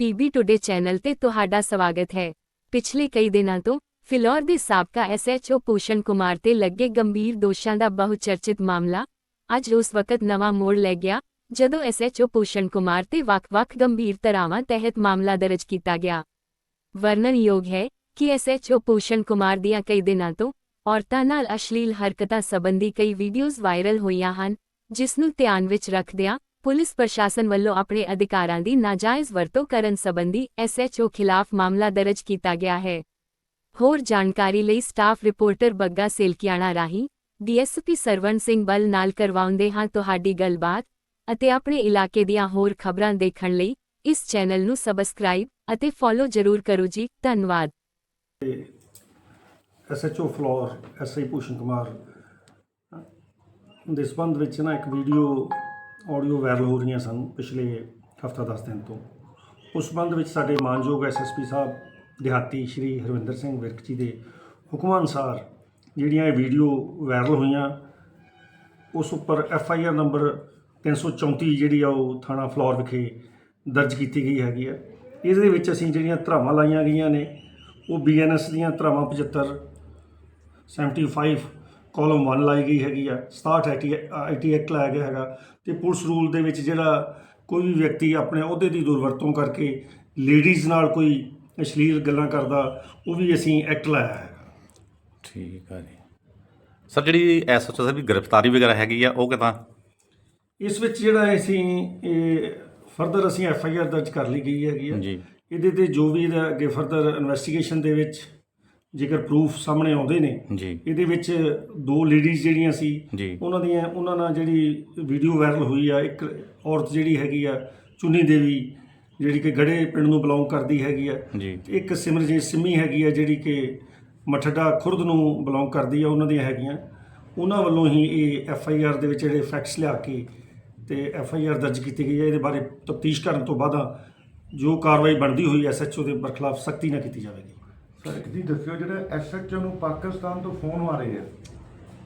PB today channel ਤੇ ਤੁਹਾਡਾ ਸਵਾਗਤ ਹੈ। ਪਿਛਲੇ ਕਈ ਦਿਨਾਂ ਤੋਂ ਫਿਲੌਰ ਦੇ ਸਾਬਕਾ ਐਸਐਚਓ ਪੂਸ਼ਨ ਕੁਮਾਰ ਤੇ ਲੱਗੇ ਗੰਭੀਰ ਦੋਸ਼ਾਂ ਦਾ ਬਹੁਚਰਚਿਤ ਮਾਮਲਾ, ਅੱਜ ਉਸ ਵਕਤ ਨਵਾਂ ਮੋੜ ਲੈ ਗਿਆ, ਜਦੋਂ ਐਸਐਚਓ ਪੂਸ਼ਨ ਕੁਮਾਰ ਤੇ ਵੱਖ-ਵੱਖ ਗੰਭੀਰ ਧਾਰਾਵਾਂ ਤਹਿਤ ਮਾਮਲਾ ਦਰਜ ਕੀਤਾ ਗਿਆ। ਵਰਣਨਯੋਗ ਹੈ ਕਿ ਐਸਐਚਓ ਪੂਸ਼ਨ ਕੁਮਾਰ ਦੀਆਂ ਕਈ ਦਿਨਾਂ ਤੋਂ ਔਰਤਾਂ ਨਾਲ ਅਸ਼ਲੀਲ ਹਰਕਤਾਂ ਸੰਬੰਧੀ ਕਈ ਵੀਡੀਓਜ਼ ਵਾਇਰਲ ਹੋਈਆਂ ਹਨ, ਜਿਸ ਨੂੰ ਧਿਆਨ ਵਿੱਚ ਰੱਖਦਿਆਂ ਪੁਲਿਸ ਪ੍ਰਸ਼ਾਸਨ ਵੱਲੋਂ ਆਪਣੇ ਅਧਿਕਾਰਾਂ ਦੀ ਨਾਜਾਇਜ਼ ਵਰਤੋਂ ਕਰਨ ਸੰਬੰਧੀ ਐਸਐਚਓ ਖਿਲਾਫ ਮਾਮਲਾ ਦਰਜ ਕੀਤਾ ਗਿਆ ਹੈ। ਹੋਰ ਜਾਣਕਾਰੀ ਲਈ ਸਟਾਫ ਰਿਪੋਰਟਰ ਬੱਗਾ ਸੇਲਕਿਆਣਾ ਰਾਹੀਂ ਡੀਐਸਪੀ ਸਰਵਣ ਸਿੰਘ ਬਲ ਨਾਲ ਕਰਵਾਉਂਦੇ ਹਾਂ ਤੁਹਾਡੀ ਗੱਲਬਾਤ ਅਤੇ ਆਪਣੇ ਇਲਾਕੇ ਦੀਆਂ ਹੋਰ ਖਬਰਾਂ ਦੇਖਣ ਲਈ ਇਸ ਚੈਨਲ ਨੂੰ ਸਬਸਕ੍ਰਾਈਬ ਅਤੇ ਫੋਲੋ ਜ਼ਰੂਰ ਕਰੋ ਜੀ, ਧੰਨਵਾਦ। ਐਸਐਚਓ ਫਲੋਰ ਐਸਆਈ ਭੂਸ਼ਣ ਕੁਮਾਰ ਦੇ ਸੰਬੰਧ ਵਿੱਚ ਨਾ ਇੱਕ ਵੀਡੀਓ ਆਡੀਓ ਵਾਇਰਲ ਹੋ ਰਹੀਆਂ ਸਨ ਪਿਛਲੇ ਹਫਤਾ 10 ਦਿਨ ਤੋਂ। ਉਸ ਸੰਬੰਧ ਵਿੱਚ ਸਾਡੇ ਮਾਨਯੋਗ ਐਸਐਸਪੀ ਸਾਹਿਬ, ਦਿਹਾਤੀ ਸ਼੍ਰੀ ਹਰਵਿੰਦਰ ਸਿੰਘ ਵਿਰਕ ਜੀ ਦੇ ਹੁਕਮਾਂ ਅਨੁਸਾਰ ਜਿਹੜੀਆਂ ਇਹ ਵੀਡੀਓ ਵਾਇਰਲ ਹੋਈਆਂ, ਉਸ ਉੱਪਰ ਐਫ ਆਈ ਆਰ ਨੰਬਰ 334 ਜਿਹੜੀ ਆ ਉਹ ਥਾਣਾ ਫਲੋਰ ਵਿਖੇ ਦਰਜ ਕੀਤੀ ਗਈ ਹੈਗੀ ਆ। ਇਹਦੇ ਵਿੱਚ ਅਸੀਂ ਜਿਹੜੀਆਂ ਧਰਾਵਾਂ ਲਾਈਆਂ ਗਈਆਂ ਨੇ, ਉਹ ਬੀਐਨਐਸ ਦੀਆਂ ਧਰਾਵਾਂ 75 75 ਕਾਲਮ 1 ਲਾਈ ਗਈ ਹੈਗੀ ਆ 67 ਆਈਟੀ ਆਈਟੀ ਐਕਟ ਲਾਇਆ ਗਿਆ ਹੈਗਾ। ਤੇ ਪੁਲਿਸ ਰੂਲ ਦੇ ਵਿੱਚ ਜਿਹੜਾ ਕੋਈ ਵੀ ਵਿਅਕਤੀ ਆਪਣੇ ਅਹੁਦੇ ਦੀ ਦੁਰਵਰਤੋਂ ਕਰਕੇ ਲੇਡੀਜ਼ ਨਾਲ ਕੋਈ ਅਸ਼ਲੀਲ ਗੱਲਾਂ ਕਰਦਾ ਉਹ ਵੀ ਅਸੀਂ ਐਕਟ ਲਾਇਆ ਹੈ। ਠੀਕ ਆ ਜੀ। ਸਰ ਜਿਹੜੀ ਐਸਐਚਓ ਸਾਹਿਬ ਦੀ ਗ੍ਰਿਫਤਾਰੀ ਵਗੈਰਾ ਹੈਗੀ ਆ ਉਹ ਕਿਦਾਂ? ਇਸ ਵਿੱਚ ਜਿਹੜਾ ਅਸੀਂ ਇਹ ਫਰਦਰ ਅਸੀਂ ਐਫ ਆਈ ਆਰ ਦਰਜ ਕਰ ਲਈ ਗਈ ਹੈਗੀ ਆ। ਜੀ। ਇਹਦੇ ਤੇ ਜੋ ਵੀ ਇਹਦਾ ਅੱਗੇ ਫਰਦਰ ਇਨਵੈਸਟੀਗੇਸ਼ਨ ਦੇ ਵਿੱਚ ਜੇਕਰ ਪ੍ਰੂਫ ਸਾਹਮਣੇ ਆਉਂਦੇ ਨੇ ਜੀ। ਇਹਦੇ ਵਿੱਚ ਦੋ ਲੇਡੀਜ਼ ਜਿਹੜੀਆਂ ਸੀ ਜੀ। ਉਹਨਾਂ ਦੀਆਂ ਉਹਨਾਂ ਨਾਲ ਜਿਹੜੀ ਵੀਡੀਓ ਵਾਇਰਲ ਹੋਈ ਆ ਇੱਕ ਔਰਤ ਜਿਹੜੀ ਹੈਗੀ ਆ ਚੁੰਨੀ ਦੇਵੀ ਜਿਹੜੀ ਕਿ ਗੜੇ ਪਿੰਡ ਨੂੰ ਬਿਲੋਂਗ ਕਰਦੀ ਹੈਗੀ ਆ। ਜੀ। ਤੇ ਇੱਕ ਸਿਮਰਜੀਤ ਸਿੰਮੀ ਹੈਗੀ ਆ ਜਿਹੜੀ ਕਿ ਮਠੜਾ ਖੁਰਦ ਨੂੰ ਬਿਲੋਂਗ ਕਰਦੀ ਆ ਉਹਨਾਂ ਦੀਆਂ ਹੈਗੀਆਂ। ਉਹਨਾਂ ਵੱਲੋਂ ਹੀ ਇਹ ਐਫ ਆਈ ਆਰ ਦੇ ਵਿੱਚ ਜਿਹੜੇ ਫੈਕਟਸ ਲਿਆ ਕੇ ਤੇ ਐਫ ਆਈ ਆਰ ਦਰਜ ਕੀਤੀ ਗਈ ਹੈ ਇਹਦੇ ਬਾਰੇ ਤਫਤੀਸ਼ ਕਰਨ ਤੋਂ ਬਾਅਦ ਜੋ ਕਾਰਵਾਈ ਬਣਦੀ ਹੋਈ ਐਸ ਐਚ ਓ ਦੇ ਬਰਖਲਾਫ ਸਖਤੀ ਨਾਲ ਕੀਤੀ ਜਾਵੇਗੀ। ਸਰ, ਇੱਕ ਜੀ ਦੱਸਿਓ, ਜਿਹੜਾ ਐਸਐਚਓ ਨੂੰ ਪਾਕਿਸਤਾਨ ਤੋਂ ਫੋਨ ਆ ਰਹੇ ਆ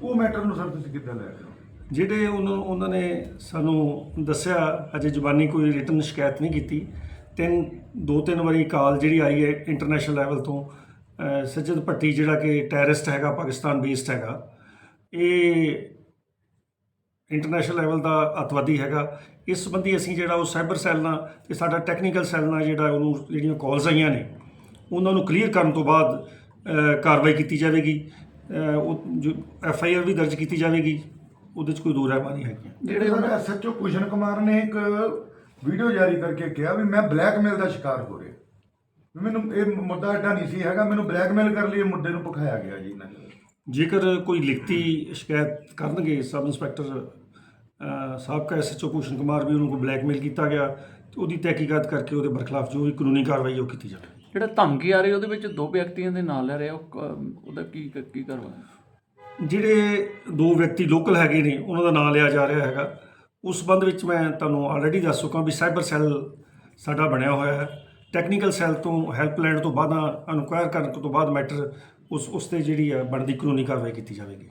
ਉਹ ਮੈਟਰ ਨੂੰ ਸਰ ਤੁਸੀਂ ਕਿੱਦਾਂ ਲੈ ਰਹੇ ਹੋ? ਜਿਹੜੇ ਉਹਨਾਂ ਉਹਨਾਂ ਨੇ ਸਾਨੂੰ ਦੱਸਿਆ, ਅਜੇ ਜ਼ੁਬਾਨੀ ਕੋਈ ਰਿਟਨ ਸ਼ਿਕਾਇਤ ਨਹੀਂ ਕੀਤੀ। ਤਿੰਨ, ਦੋ, ਤਿੰਨ ਵਾਰੀ ਕਾਲ ਜਿਹੜੀ ਆਈ ਹੈ ਇੰਟਰਨੈਸ਼ਨਲ ਲੈਵਲ ਤੋਂ, ਅਹ ਸੱਜਦ ਭੱਟੀ ਜਿਹੜਾ ਕਿ ਟੈਰਰਿਸਟ ਹੈਗਾ, ਪਾਕਿਸਤਾਨ ਬੇਸਡ ਹੈਗਾ, ਇਹ ਇੰਟਰਨੈਸ਼ਨਲ ਲੈਵਲ ਦਾ ਅਤਵਾਦੀ ਹੈਗਾ। ਇਸ ਸੰਬੰਧੀ ਅਸੀਂ ਜਿਹੜਾ ਉਹ ਸਾਈਬਰ ਸੈੱਲ ਨਾਲ, ਤੇ ਸਾਡਾ ਟੈਕਨੀਕਲ ਸੈੱਲ ਨਾਲ ਜਿਹੜਾ ਉਹਨੂੰ ਜਿਹੜੀਆਂ ਕਾਲਸ ਆਈਆਂ ਨੇ ਉਹਨਾਂ ਨੂੰ ਕਲੀਅਰ ਕਰਨ ਤੋਂ ਬਾਅਦ ਕਾਰਵਾਈ ਕੀਤੀ ਜਾਵੇਗੀ। ਉਹ ਜੋ ਐਫ ਆਈ ਆਰ ਵੀ ਦਰਜ ਕੀਤੀ ਜਾਵੇਗੀ। ਉਹਦੇ 'ਚ ਕੋਈ ਦੋ ਰਾਇਮਾ ਨਹੀਂ ਹੈਗੀਆਂ। ਜਿਹੜੇ ਸਰ ਐਸਐਚਓ ਕੁਸ਼ਨ ਕੁਮਾਰ ਨੇ ਇੱਕ ਵੀਡੀਓ ਜਾਰੀ ਕਰਕੇ ਕਿਹਾ ਵੀ ਮੈਂ ਬਲੈਕਮੇਲ ਦਾ ਸ਼ਿਕਾਰ ਹੋ ਰਿਹਾ। ਮੈਨੂੰ ਇਹ ਮੁੱਦਾ ਐਡਾ ਨਹੀਂ ਸੀ ਹੈਗਾ ਮੈਨੂੰ ਬਲੈਕਮੇਲ ਕਰਨ ਲਈ ਇਹ ਮੁੱਦੇ ਨੂੰ ਪਖਾਇਆ ਗਿਆ ਜੀ ਇਹਨਾਂ ਨੇ। ਜੇਕਰ ਕੋਈ ਲਿਖਤੀ ਸ਼ਿਕਾਇਤ ਕਰਨਗੇ ਸਬ ਇੰਸਪੈਕਟਰ ਸਾਬਕਾ ਐਸਐਚਓ ਭੂਸ਼ਣ ਕੁਮਾਰ ਵੀ ਉਹਨੂੰ ਕੋਈ ਬਲੈਕਮੇਲ ਕੀਤਾ ਗਿਆ ਉਹਦੀ ਤਹਿਕੀਕਾਤ ਕਰਕੇ ਉਹਦੇ ਬਰਖਲਾਫ ਜੋ ਵੀ ਕਾਨੂੰਨੀ ਕਾਰਵਾਈ ਉਹ ਕੀਤੀ ਜਾਵੇ ਜਿਹੜਾ ਧਮਕੀ ਆ ਰਹੀ ਉਹਦੇ ਵਿੱਚ ਦੋ ਵਿਅਕਤੀਆਂ ਦੇ ਨਾਂ ਲੈ ਰਿਹਾ ਉਹ ਉਹਦਾ ਕੀ ਕੀ ਕਰਵਾ ਜਿਹੜੇ ਦੋ ਵਿਅਕਤੀ ਲੋਕਲ ਹੈਗੇ ਨੇ, ਉਹਨਾਂ ਦਾ ਨਾਂ ਲਿਆ ਜਾ ਰਿਹਾ ਹੈਗਾ। ਉਸ ਸੰਬੰਧ ਵਿੱਚ ਮੈਂ ਤੁਹਾਨੂੰ ਆਲਰੇਡੀ ਦੱਸ ਚੁੱਕਾ ਵੀ ਸਾਈਬਰ ਸੈੱਲ ਸਾਡਾ ਬਣਿਆ ਹੋਇਆ ਹੈ। ਟੈਕਨੀਕਲ ਸੈੱਲ ਤੋਂ ਹੈਲਪ ਲੈਣ ਤੋਂ ਬਾਅਦ ਇਨਕੁਆਇਰ ਕਰਨ ਤੋਂ ਬਾਅਦ ਮੈਟਰ ਉਸ ਉਸ ਤੇ ਜਿਹੜੀ ਹੈ ਬਣਦੀ ਕਾਨੂੰਨੀ ਕਾਰਵਾਈ ਕੀਤੀ ਜਾਵੇਗੀ।